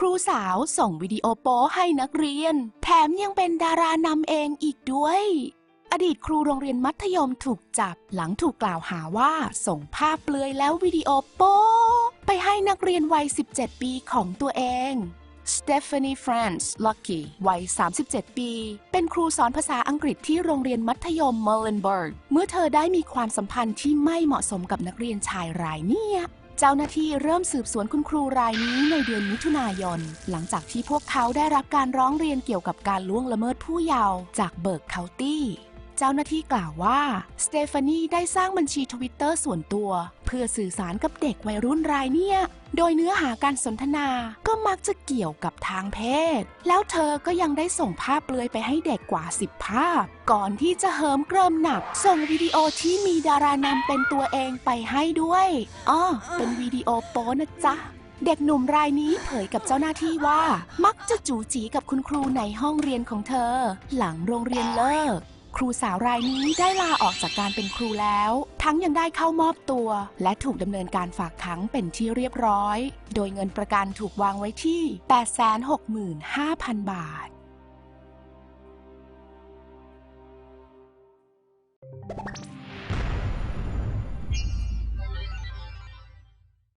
ครูสาวส่งวิดีโอโป๊ให้นักเรียน แถมยังเป็นดารานำเองอีกด้วย อดีตครูโรงเรียนมัธยมถูกจับหลังถูกกล่าวหาว่า ส่งภาพเปลือยแล้ววิดีโอโป๊ไปให้นักเรียนวัย 17 ปีของตัวเองสเตฟานีฟรานซ์ล็อกกี้วัย 37 ปี เป็นครูสอนภาษาอังกฤษที่โรงเรียนมัธยมเมอร์เลนเบิร์ก เมื่อเธอได้มีความสัมพันธ์ที่ไม่เหมาะสมกับนักเรียนชายรายนี้ เจ้าหน้าที่เริ่มสืบสวนคุณครูรายนี้ในเดือนมิถุนายน หลังจากที่พวกเขาได้รับการร้องเรียนเกี่ยวกับการล่วงละเมิดผู้เยาว์จากเบิร์กเคานตี้ เจ้าหน้าที่กล่าวว่า สเตฟานีได้สร้างบัญชีทวิตเตอร์ส่วนตัว เพื่อสื่อสารกับเด็กวัยรุ่นรายเนี่ย โดยเนื้อหาการสนทนาก็มักจะเกี่ยวกับทางเพศ แล้วเธอก็ยังได้ส่งภาพเปลือยไปให้เด็กกว่า 10 ภาพ ก่อนที่จะเหิมเกริมหนัก ส่งวิดีโอที่มีดารานำเป็นตัวเองไปให้ด้วยอ้อเป็นวิดีโอโป๊นะจ๊ะเด็กหนุ่มรายนี้เผยกับเจ้าหน้าที่ว่า มักจะจูจีกับคุณครูในห้องเรียนของเธอ หลังโรงเรียนเลิก ครูสาวรายนี้ได้ลาออกจากการเป็นครูแล้ว ทั้งยังได้เข้ามอบตัว และถูกดำเนินการฝากขังเป็นที่เรียบร้อย โดยเงินประกันถูกวางไว้ที่ 865,000 บาท